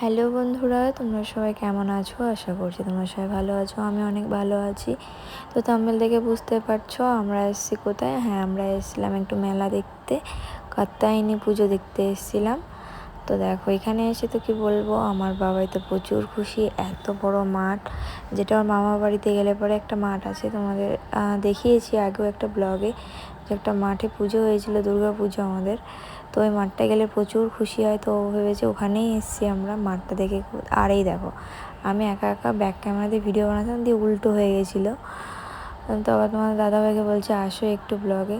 Hello বন্ধুরা, তোমরা সবাই কেমন আছো? আশা করছি তোমরা সবাই ভালো আছো, আমি অনেক ভালো আছি। তো তামিল দেখে বুঝতে পারছ, আমরা এসেছি কোথায়? হ্যাঁ আমরা এসেছিলাম একটু মেলা দেখতে, কাত্তায়নি পুজো দেখতে এসেছিলাম। তো দেখো, এখানে এসে তো কি বলব, আমার বাবাই তো প্রচুর খুশি, এত বড় মাঠ। যেটা ওর মামা বাড়িতে গেলে পরে একটা মাঠ আছে, তোমাদের দেখিয়েছি আগেও একটা ব্লগে যে একটা মাঠে পুজো হয়েছিল, দুর্গা পুজো আমাদের। তো ওই মাঠটা গেলে প্রচুর খুশি হয়, তো ভেবেছে ওখানেই এসছি আমরা মাঠটা দেখে। আর এই দেখো, আমি একা একা ব্যাক দিয়ে ভিডিও বানাতাম, দিয়ে উল্টো হয়ে গেছিল। তো আবার তোমার দাদাভাইকে বলছে, আসো একটু ব্লগে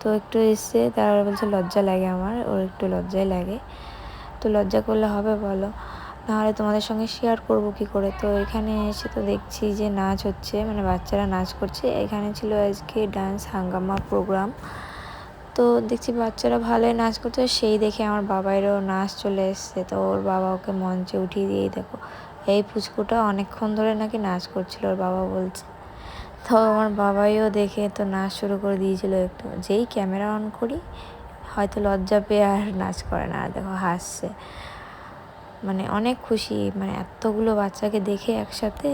তো একটু এসছে তারপরে বলছে, লজ্জা লাগে আমার, ওর একটু লজ্জাই লাগে। তো লজ্জা করলে হবে বলো? নাহলে তোমাদের সঙ্গে শেয়ার করব কি করে? তো এখানে এসে তো দেখছি যে নাচ হচ্ছে মানে বাচ্চারা নাচ করছে। এখানে ছিল আজকে ডান্স হাঙ্গামা প্রোগ্রাম তো দেখছি বাচ্চারা ভালোই নাচ করছে। সেই দেখে আমার বাবাইরও নাচ চলে এসছে। তো ওর বাবা ওকে মঞ্চে উঠিয়ে দিয়েই দেখো, এই পুচকুটা অনেকক্ষণ ধরে নাকি নাচ করছিল, ওর বাবা বলছে। তো আমার বাবাইও দেখে তো নাচ শুরু করে দিয়েছিল একটু। যেই ক্যামেরা অন করি হয়তো লজ্জা পেয়ে আর নাচ করে না, দেখো হাসছে। মানে অনেক খুশি মানে এতগুলো বাচ্চাকে দেখে একসাথে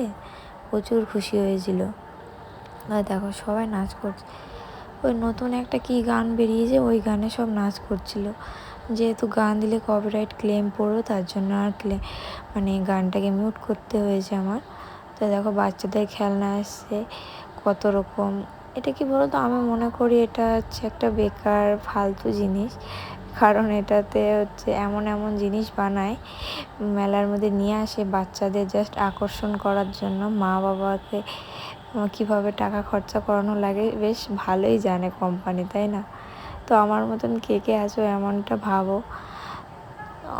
প্রচুর খুশি হয়েছিল। দেখো সবাই নাচ করছে। ওই নতুন একটা কি গান বেরিয়েছে, ওই গানে সব নাচ করছিল। যেহেতু গান দিলে কপিরাইট ক্লেম পড়ো, তার জন্য আর ক্লে মানে গানটাকে মিউট করতে হয়েছে আমার। তো দেখো বাচ্চাদের খেলনা আসছে, কত রকম এটা কি বলতো? আমি মনে করি এটা হচ্ছে একটা বেকার, ফালতু জিনিস। কারণ এটাতে হচ্ছে এমন এমন জিনিস বানায়, মেলার মধ্যে নিয়ে আসে বাচ্চাদের জাস্ট আকর্ষণ করার জন্য। মা বাবাকে কীভাবে টাকা খরচা করানো লাগে বেশ ভালোই জানে কোম্পানি তাই না? তো আমার মতন কে কে আছো এমনটা ভাবো।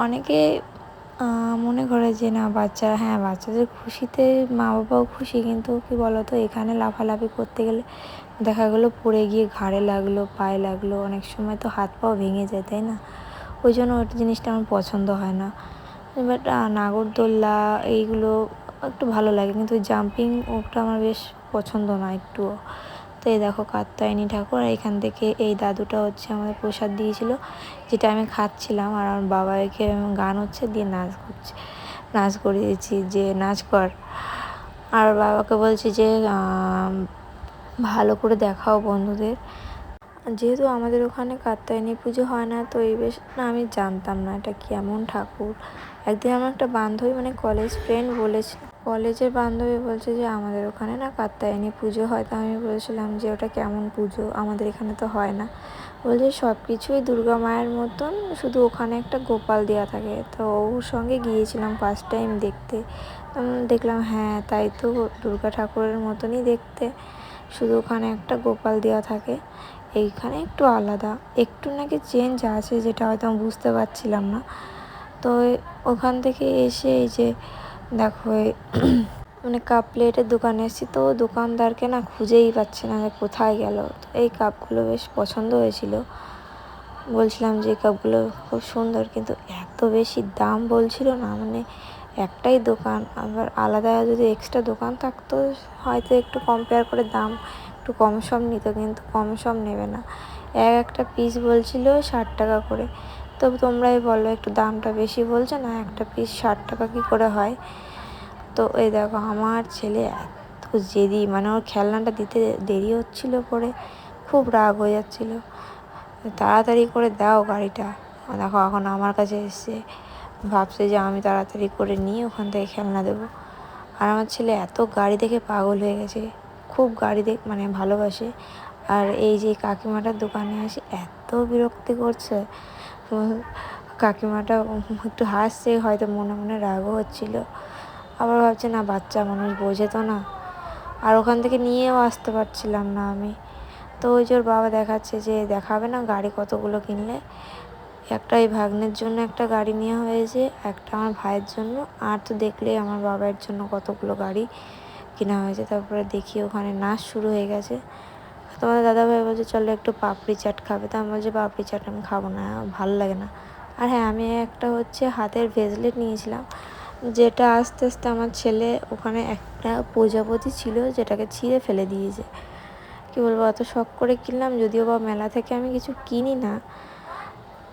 অনেকে মনে করে যে না বাচ্চারা হ্যাঁ বাচ্চাদের খুশিতে মা বাবাও খুশি, কিন্তু কি বলতো, এখানে লাফালাফি করতে গেলে দেখা গেলো পড়ে গিয়ে ঘাড়ে লাগল, পায়ে লাগল, অনেক সময় তো হাত পাও ভেঙে যায়, তাই না? ওই জন্য ওই জিনিসটা আমার পছন্দ হয় না। বাট নাগরদোল্লা এইগুলো একটু ভালো লাগে, কিন্তু জাম্পিং ওটা আমার বেশ পছন্দ না একটুও। তো এই দেখো কাত্তায়নি ঠাকুর, আর এখান থেকে এই দাদুটা হচ্ছে আমাদের প্রসাদ দিয়েছিল, যেটা আমি খাচ্ছিলাম, আর আমার বাবাকে গান হচ্ছে, দিয়ে নাচ করছে, নাচ করিয়েছি, যে নাচ কর। আর বাবাকে বলছি যে ভালো করে দেখাও বন্ধুদের। যেহেতু আমাদের ওখানে কাত্তায়নী পুজো হয় না, তো এই বেশ, না আমি জানতাম না এটা কেমন ঠাকুর। একদিন আমার একটা বান্ধবী মানে কলেজ ফ্রেন্ড বলেছে কলেজের বান্ধবী বলছে যে, আমাদের ওখানে না কাত্তায়নী পুজো হয়। তো আমি বলেছিলাম যে, ওটা কেমন পুজো? আমাদের এখানে তো হয় না। বলছে সব কিছুই দুর্গা মায়ের মতন, শুধু ওখানে একটা গোপাল দেওয়া থাকে। তো ওর সঙ্গে গিয়েছিলাম ফার্স্ট টাইম দেখতে। দেখলাম হ্যাঁ তাই তো দুর্গা ঠাকুরের মতনই দেখতে। শুধু ওখানে একটা গোপাল দেওয়া থাকে। এইখানে একটু আলাদা। একটু নাকি চেঞ্জ আছে, যেটা হয়তো আমি বুঝতে পারছিলাম না। তো ওখান থেকে এসে এই যে দেখো মানে কাপ প্লেটের দোকানে এসেছি তো দোকানদারকে না খুঁজেই পাচ্ছে না যে কোথায় গেল। তো এই কাপগুলো বেশ পছন্দ হয়েছিল। বলছিলাম যে এই কাপগুলো খুব সুন্দর, কিন্তু এত বেশি দাম বলছিল না মানে একটাই দোকান। আবার আলাদা যদি এক্সট্রা দোকান থাকতো, হয়তো একটু কম্পেয়ার করে দাম একটু কম সম নিত, কিন্তু কম সম নেবে না। এক একটা পিস বলছিল ষাট টাকা করে। তো তোমরাই বলো, একটু দামটা বেশি বলছো না, একটা পিস ষাট টাকা কী করে হয়? তো এই দেখো, আমার ছেলে এত জেদি মানে ওর খেলনাটা দিতে দেরি হচ্ছিল পরে, খুব রাগ হয়ে যাচ্ছিল। তাড়াতাড়ি করে দাও গাড়িটা। দেখো, এখন আমার কাছে এসছে ভাবছে যে আমি তাড়াতাড়ি করে নিয়ে ওখান থেকে খেলনা দেবো। আর আমার ছেলে এত গাড়ি দেখে পাগল হয়ে গেছে, খুব গাড়ি দেখ মানে ভালোবাসে। আর এই যে কাকিমাটার দোকানে আসে এত বিরক্তি করছে কাকিমাটা একটু হাসছে, হয়তো মনে মনে রাগও হচ্ছিল। আবার ভাবছে, না, বাচ্চা মানুষ বোঝে তো না। আর ওখান থেকে নিয়েও আসতে পারছিলাম না আমি। তো ওই ওর বাবা দেখাচ্ছে যে দেখাবে না, গাড়ি কতগুলো কিনলে। একটা এই ভাগ্নের জন্য একটা গাড়ি নেওয়া হয়েছে, একটা আমার ভাইয়ের জন্য। আর তো দেখলেই আমার বাবার জন্য কতগুলো গাড়ি কেনা হয়েছে। তারপরে দেখি ওখানে নাচ শুরু হয়ে গেছে। তোমাদের দাদাভাই বলছে, চলো একটু পাপড়ি চাট খাবে। তো আমি বলছি, পাপড়ি চাট আমি খাব না, ভালো লাগে না। আর হ্যাঁ আমি একটা হচ্ছে হাতের ভেজলেট নিয়েছিলাম, যেটা আস্তে আস্তে আমার ছেলে ওখানে একটা প্রজাপতি ছিল, যেটাকে ছিঁড়ে ফেলে দিয়েছে। কী বলব, অত শখ করে কিনলাম, যদিও বা মেলা থেকে আমি কিছু কিনি না,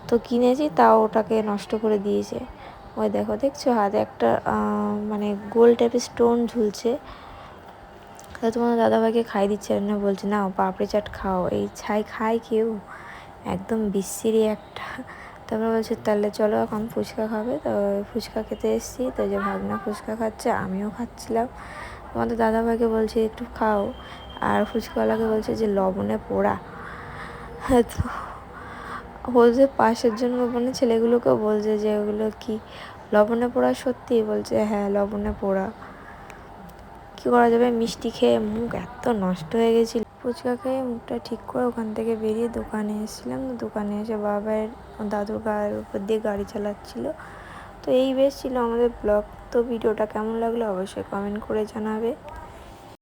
তো কিনেছি, তাও ওটাকে নষ্ট করে দিয়েছে। ওই দেখো, দেখছ? হাতে একটা মানে গোল টাইপের স্টোন ঝুলছে। তা তোমার দাদাভাইকে খাই দিচ্ছে না বলছে না পাপড়ি চাট খাও। এই ছাই খায় কেউ? একদম বিস্সিরি একটা। তারপরে বলছে, তাহলে চলো এখন ফুচকা খাবে। তো ফুচকা খেতে এসেছি, তো যে ভাগনা ফুচকা খাচ্ছে, আমিও খাচ্ছিলাম। তোমাদের দাদাভাইকে বলছে, একটু খাও। আর ফুচকাওয়ালাকে বলছে যে, লবণে পোড়া। তো বলছে, পাশের জন্য মানে ছেলেগুলোকে বলছে যে, ওগুলো কি? লবণে পোড়া সত্যি? বলছে হ্যাঁ লবণে পোড়া। কী করা যাবে? মিষ্টি খেয়ে মুখ এত নষ্ট হয়ে গেছিল। ফুচকা খেয়ে মুখটা ঠিক করে ওখান থেকে বেরিয়ে দোকানে এসেছিলাম। দোকানে এসে বাবার দাদুর গায়ের উপর দিয়ে গাড়ি চালাচ্ছিল। তো এই বেশ ছিল আমাদের ব্লগ। তো ভিডিওটা কেমন লাগল অবশ্যই কমেন্ট করে জানাবে।